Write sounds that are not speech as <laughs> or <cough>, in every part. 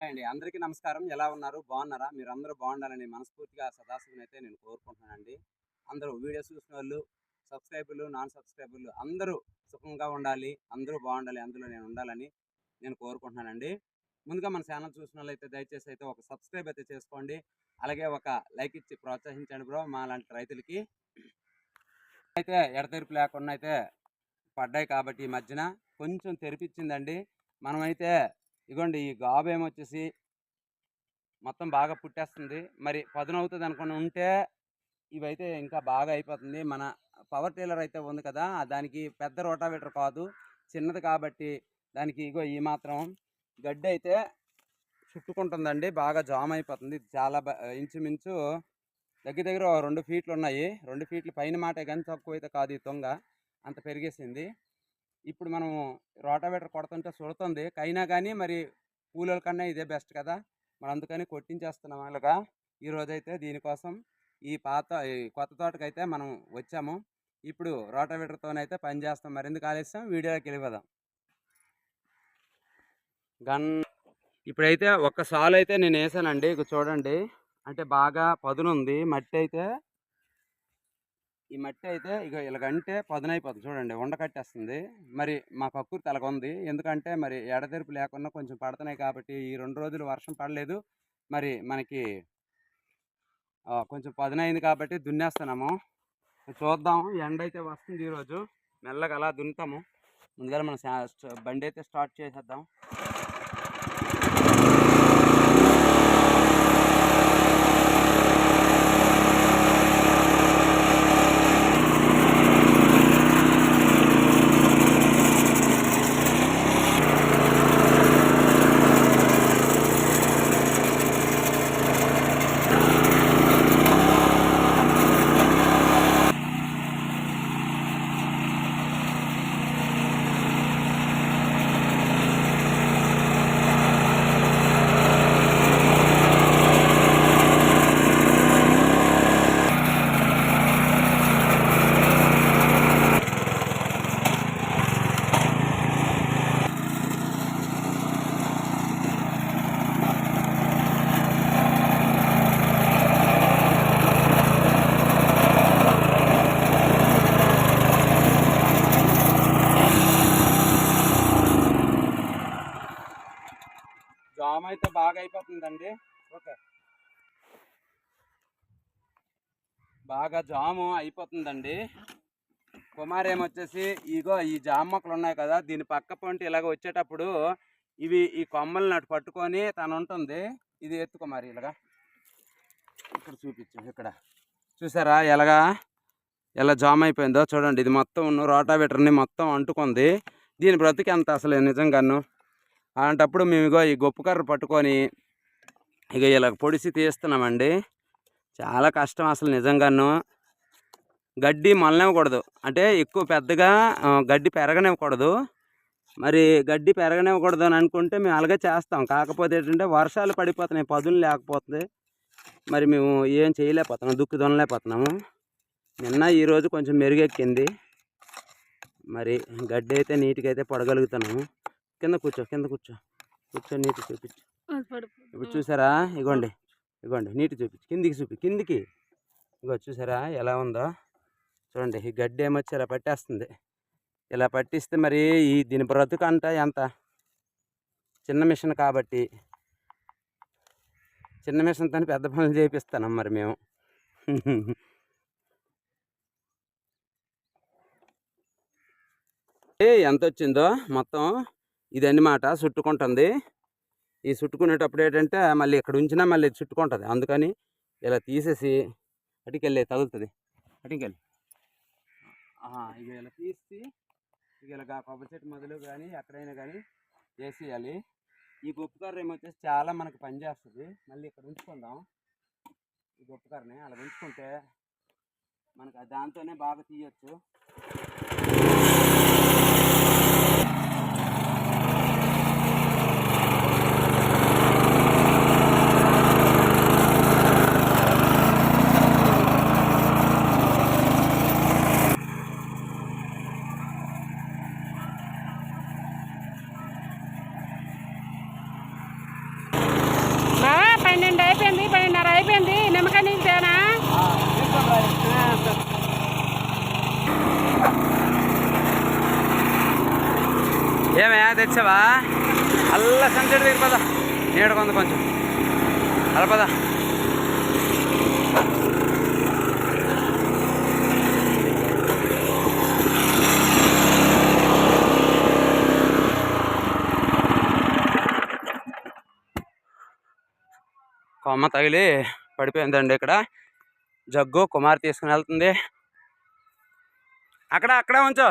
అండి. అందరికీ నమస్కారం. ఎలా ఉన్నారు? బాగున్నారా? మీరు అందరూ బాగుండాలని మనస్ఫూర్తిగా సదాశివుని అయితే నేను కోరుకుంటున్నానండి. అందరూ వీడియోస్ చూసిన వాళ్ళు సబ్స్క్రైబర్లు నాన్ సబ్స్క్రైబర్లు అందరూ సుఖంగా ఉండాలి. అందరూ బాగుండాలి. అందులో నేను ఉండాలని నేను కోరుకుంటున్నానండి. ముందుగా మన ఛానల్ చూసిన వాళ్ళైతే దయచేసి అయితే ఒక సబ్స్క్రైబ్ అయితే చేసుకోండి. అలాగే ఒక లైక్ ఇచ్చి ప్రోత్సహించండి బ్రో మా లాంటి రైతులకి. అయితే ఎడతెరిపి లేకుండా అయితే పడ్డాయి కాబట్టి ఈ మధ్యన కొంచెం తెరిపించిందండి. మనమైతే ఇగోండి ఈ గాబేమో వచ్చేసి మొత్తం బాగా పుట్టేస్తుంది. మరి పదును అవుతుంది అనుకుని ఉంటే ఇవైతే ఇంకా బాగా అయిపోతుంది. మన పవర్ టీలర్ అయితే ఉంది కదా దానికి పెద్ద రోటావేటర్ కాదు. చిన్నది కాబట్టి దానికి ఇగో ఈ మాత్రం గడ్డి అయితే చుట్టుకుంటుందండి. బాగా జామ్ అయిపోతుంది. చాలా ఇంచుమించు దగ్గర దగ్గర రెండు ఫీట్లు ఉన్నాయి రెండు ఫీట్లు పైన మాటే కానీ తక్కువ అయితే కాదు ఈ తొంగ. అంత పెరిగేసింది. ఇప్పుడు మనం రోటావేటర్ కొడుతుంటే సుడుతుంది. అయినా కానీ మరి కూలీల కన్నా ఇదే బెస్ట్ కదా! మరి అందుకని కొట్టించేస్తున్నాం అలాగా. ఈ రోజైతే దీనికోసం ఈ పాత ఈ కొత్త తోటకైతే మనం వచ్చాము. ఇప్పుడు రోటావేటర్తోనైతే పని చేస్తాం. మరెందుకు ఆలస్యం? వీడియోకి వెళ్ళిపోదాం. గన్ ఇప్పుడైతే ఒక్క సాల్ అయితే నేను వేసానండి ఇక చూడండి. అంటే బాగా పదునుంది. మట్టి అయితే ఈ మట్టి అయితే ఇక ఇలాగంటే పదునైపోతుంది చూడండి ఉండ కట్టేస్తుంది. మరి మా కక్కురు తలకొంది ఎందుకంటే మరి ఎడతెరుపు లేకుండా కొంచెం పడుతున్నాయి కాబట్టి ఈ రెండు రోజులు వర్షం పడలేదు. మరి మనకి కొంచెం పదునైంది కాబట్టి దున్నేస్తున్నాము. చూద్దాం ఎండ అయితే వస్తుంది ఈరోజు. మెల్లగా అలా దున్నుతాము. ముందుగా మనం బండి అయితే స్టార్ట్ చేసేద్దాం. జామ్ అయితే బాగా అయిపోతుందండి ఓకే. బాగా జాము అయిపోతుందండి. కుమార్ ఏమొచ్చేసి ఇగో ఈ జామ మొక్కలు ఉన్నాయి కదా దీని పక్క పంట ఇలాగ వచ్చేటప్పుడు ఇవి ఈ కొమ్మల్ని అటు పట్టుకొని తను ఉంటుంది ఇది ఎత్తుకో మరి ఇలాగా. ఇక్కడ చూపించు ఇక్కడ. చూసారా ఎలాగా? ఎలా జామ్ అయిపోయిందో చూడండి. ఇది మొత్తం రోటావేటర్ని మొత్తం అంటుకుంది. దీని బ్రతికి ఎంత అసలు నిజంగాను? అలాంటప్పుడు మేము ఇగో ఈ గొప్ప కర్ర పట్టుకొని ఇక ఇలా పొడిసి తీస్తున్నామండి. చాలా కష్టం అసలు నిజంగాను. గడ్డి మొలనివ్వకూడదు. అంటే ఎక్కువ పెద్దగా గడ్డి పెరగనివ్వకూడదు. మరి గడ్డి పెరగనివ్వకూడదు అని అనుకుంటే మేము అలాగే చేస్తాం. కాకపోతే ఏంటంటే వర్షాలు పడిపోతున్నాయి. పదులు లేకపోతుంది. మరి మేము ఏం చేయలేకపోతున్నాం. దుక్కు దున్నలేకపోతున్నాము. నిన్న ఈరోజు కొంచెం మెరుగెక్కింది. మరి గడ్డి అయితే నీట్గా అయితే పడగలుగుతున్నాము. కింద కూర్చో కింద కూర్చో. కూర్చో నీటి చూపించు. ఇప్పుడు చూసారా? ఇగోండి ఇగోండి నీటి చూపించు. కిందికి చూపి కిందికి. ఇగో చూసారా ఎలా ఉందో? చూడండి ఈ గడ్డి ఏమొచ్చి ఇలా పట్టేస్తుంది. ఇలా పట్టిస్తే మరి ఈ దీని బ్రతుకు అంట ఎంత? చిన్న మిషన్ కాబట్టి. చిన్న మిషన్తో పెద్ద పనులు చేపిస్తాను మరి మేము. <laughs> ఏ ఎంత వచ్చిందో మొత్తం? ఇది అన్నమాట చుట్టుకుంటుంది ఈ చుట్టుకునేటప్పుడు ఏంటంటే మళ్ళీ ఇక్కడ ఉంచినా మళ్ళీ చుట్టుకుంటుంది అందుకని ఇలా తీసేసి అటుకెళ్ళి తగులుతుంది. అటుకెళ్ళి. ఇక ఇలా తీసి ఇక ఇలా కొబ్బరి చెట్టు మొదలు కానీ ఎక్కడైనా కానీ వేసేయాలి. ఈ గొప్పకర్ర ఏమొచ్చేసి చాలా మనకు పని చేస్తుంది. మళ్ళీ ఇక్కడ ఉంచుకుందాం. ఈ గొప్పకర్రని అలా ఉంచుకుంటే మనకు దాంతోనే బాగా తీయచ్చు. పన్నెండు అయిపోయింది పన్నెండున్నర అయిపోయింది. నిమ్మకాయ నీళ్ళు తేనా? ఏమయ్యా తెచ్చావా? అల్ల సంచడి దిగిపోదా నీడ కొంత కొంచెం. అలా కొమ్మ తగిలి పడిపోయిందండి ఇక్కడ. జగ్గు కుమార్ తీసుకుని వెళ్తుంది. అక్కడ అక్కడ ఉంచో.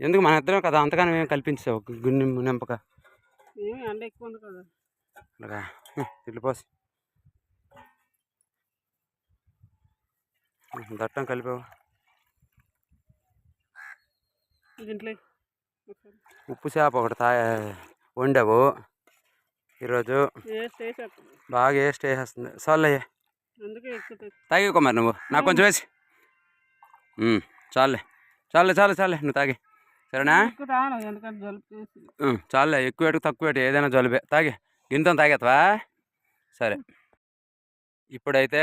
ఎందుకు మన ఇద్దరం కదా అంతగానే మేము కల్పించావు గుండె నింపక. ఎండ ఎక్కువ ఉంది కదా. అలాగా? ఇట్లు పోసి. దట్టం కలిపావు. దీంట్లో ఉప్పు చేప ఒకటి తా వండావు. ఈరోజు బాగా వేస్ట్ వేసేస్తుంది. చాలే అందుకే ఎక్కువ తెచ్చు. తాగి కుమార్ నువ్వు. నాకు కొంచెం వేసి. చాలులే. చాలే చాలే చాలే నువ్వు తాగి. సరేనా? చాలులే. ఎక్కువ ఏటు తక్కువ ఏటు ఏదైనా జలుబే. తాగి. గింత తాగేతవా సరే. ఇప్పుడైతే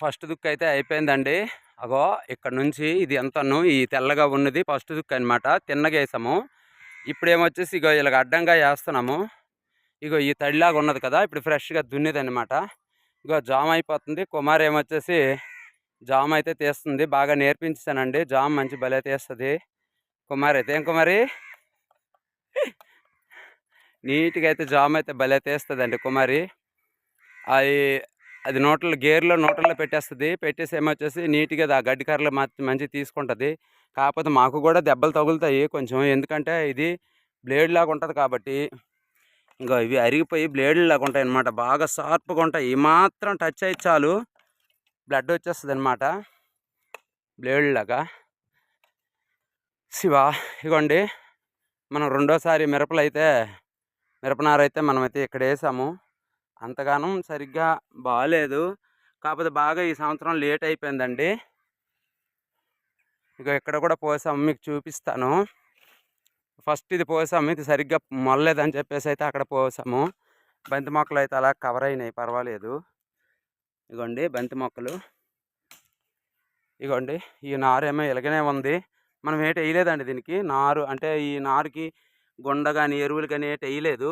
ఫస్ట్ దుక్కు అయితే అయిపోయిందండి. అగో ఇక్కడ నుంచి ఇది ఎంతను ఈ తెల్లగా ఉన్నది ఫస్ట్ దుక్కు అనమాట తిన్నగా వేసాము. ఇప్పుడు ఏమొచ్చేసి ఇగో ఇలాగ అడ్డంగా వేస్తున్నాము ఇగో ఈ తడిలాగా ఉన్నది కదా ఇప్పుడు ఫ్రెష్గా దున్నేదన్నమాట. ఇగో జామ్ అయిపోతుంది కుమార్ ఏమొచ్చేసి జామ్ అయితే తీస్తుంది. బాగా నేర్పించానండి. జామ్ మంచి భలే తీస్తుంది. కుమార్ అయితే ఏం కుమారి? నీట్గా అయితే జామ్ అయితే భలే తీస్తుందండి కుమారి. అది అది నోట్లో గేర్లో నోట్లో పెట్టేస్తుంది. పెట్టేసి ఏమొచ్చేసి నీట్గా ఆ గడ్డి కర్రలు మంచి తీసుకుంటుంది. కాకపోతే మాకు కూడా దెబ్బలు తగులుతాయి కొంచెం. ఎందుకంటే ఇది బ్లేడ్ లాగా ఉంటుంది కాబట్టి ఇంకా ఇవి అరిగిపోయి బ్లేడ్లాగా ఉంటాయి అన్నమాట బాగా షార్ప్గా ఉంటాయి. ఈ మాత్రం టచ్ అయితే చాలు. బ్లడ్ వచ్చేస్తుంది అనమాట బ్లేడ్లాగా శివ ఇగోండి. మనం రెండోసారి మిరపలు అయితే మిరపనారైతే మనమైతే ఇక్కడ వేసాము అంతగానం సరిగ్గా బాగాలేదు కాకపోతే బాగా ఈ సంవత్సరం లేట్ అయిపోయిందండి. ఇక ఇక్కడ కూడా పోసాము మీకు చూపిస్తాను. ఫస్ట్ ఇది పోసాము ఇది సరిగ్గా మొల్లలేదని చెప్పేసి అయితే అక్కడ పోసాము. బంతి మొక్కలు అయితే అలా కవర్ అయినాయి పర్వాలేదు. ఇగోండి బంతి మొక్కలు. ఇగోండి ఈ నారు ఏమో ఇలాగనే ఉంది. మనం ఏటి వేయలేదండి దీనికి. నారు అంటే ఈ నారుకి గుండ కానీ ఎరువులు కానీ ఏటి వేయలేదు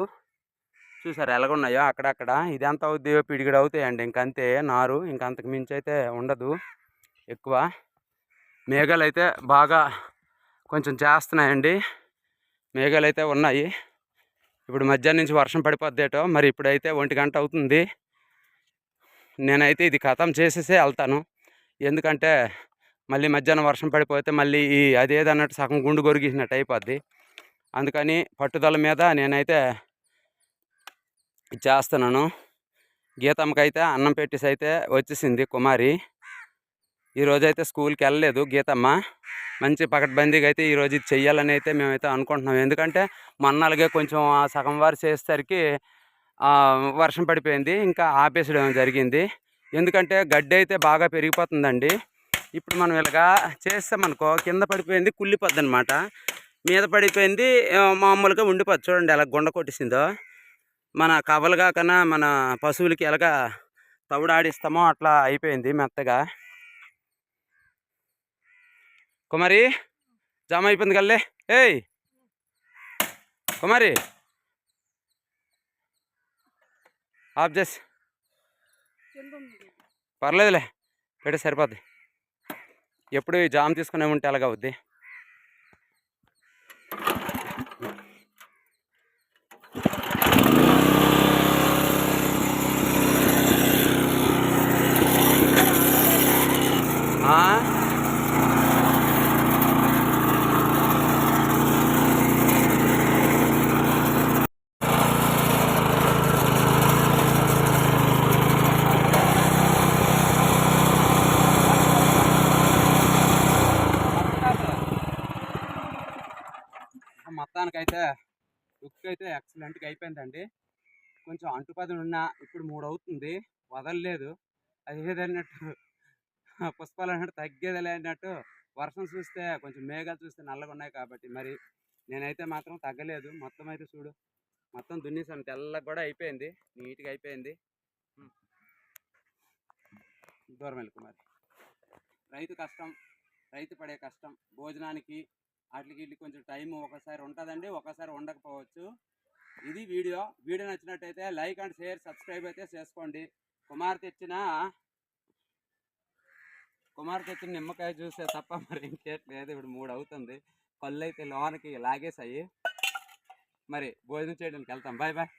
చూసారు ఎలాగున్నాయో అక్కడక్కడ. ఇదంతా అవుద్ది పిడిగిడి అవుతాయండి. ఇంకంతే నారు ఇంకంతకు మించి అయితే ఉండదు ఎక్కువ. మేఘాలు అయితే బాగా కొంచెం చేస్తున్నాయండి. మేఘాలు అయితే ఉన్నాయి. ఇప్పుడు మధ్యాహ్నం నుంచి వర్షం పడిపోద్దేటో మరి ఇప్పుడైతే ఒంటి గంట అవుతుంది. నేనైతే ఇది ఖతం చేసేసే వెళ్తాను. ఎందుకంటే మళ్ళీ మధ్యాహ్నం వర్షం పడిపోతే మళ్ళీ ఈ అదేదన్నట్టు సగం గుండు గొరిగిసినట్టు అయిపోద్ది. అందుకని పట్టుదల మీద నేనైతే చేస్తున్నాను. గీతమ్మకైతే అన్నం పెట్టేసి అయితే వచ్చేసింది కుమారి. ఈరోజు అయితే స్కూల్కి వెళ్ళలేదు గీతమ్మ. మంచి పకడ్బందీగా అయితే ఈరోజు ఇది చెయ్యాలని అయితే మేమైతే అనుకుంటున్నాం. ఎందుకంటే మొన్న అలాగే కొంచెం ఆ సగం వారు చేసేసరికి వర్షం పడిపోయింది. ఇంకా ఆపేసడం జరిగింది. ఎందుకంటే గడ్డి అయితే బాగా పెరిగిపోతుందండి. ఇప్పుడు మనం ఇలాగా చేస్తామనుకో కింద పడిపోయింది కుళ్ళిపోద్ది అనమాట మీద పడిపోయింది మామూలుగా ఉండిపోద్ది. చూడండి ఎలా గుండ కొట్టేసిందో. మన కవలుగా కన్నా మన పశువులకి ఎలాగా తవుడాడిస్తామో అట్లా అయిపోయింది మెత్తగా. కుమారి జామ అయిపోయింది కల్లే. ఏయ్! కుమారి! ఆఫ్ చేసి. పర్లేదులే పెడితే సరిపోద్ది. ఎప్పుడు ఈ జామ్ తీసుకునే ఉంటే అలాగా అవుద్ది ఆ? మొత్తానికైతే లుక్ అయితే ఎక్సలెంట్గా అయిపోయిందండి. కొంచెం అంటుపదం ఉన్నా ఇప్పుడు మూడు అవుతుంది వదలలేదు. అది ఏదన్నట్టు పుష్పాలు అన్నట్టు తగ్గేదిలే అన్నట్టు వర్షం చూస్తే కొంచెం మేఘాలు చూస్తే నల్లగా ఉన్నాయి కాబట్టి మరి నేనైతే మాత్రం తగ్గలేదు. మొత్తం అయితే చూడు మొత్తం దున్నేసాను. తెల్లగా కూడా అయిపోయింది. నీట్గా అయిపోయింది. దూరం వెళ్ళకు మరి రైతు కష్టం రైతు పడే కష్టం భోజనానికి వాటికి వీటికి కొంచెం టైం ఒకసారి ఉంటుందండి ఒకసారి ఉండకపోవచ్చు. ఇది వీడియో. వీడియో నచ్చినట్టయితే లైక్ అండ్ షేర్ సబ్స్క్రైబ్ అయితే చేసుకోండి. కుమార్ తెచ్చిన కుమార్ తెచ్చిన నిమ్మకాయ చూసే తప్ప మరి ఇంకేట్లేదు లేదు ఇప్పుడు మూడు అవుతుంది. పళ్ళు అయితే లోనకి లాగేసాయి మరి భోజనం చేయడానికి వెళ్తాం. Bye bye.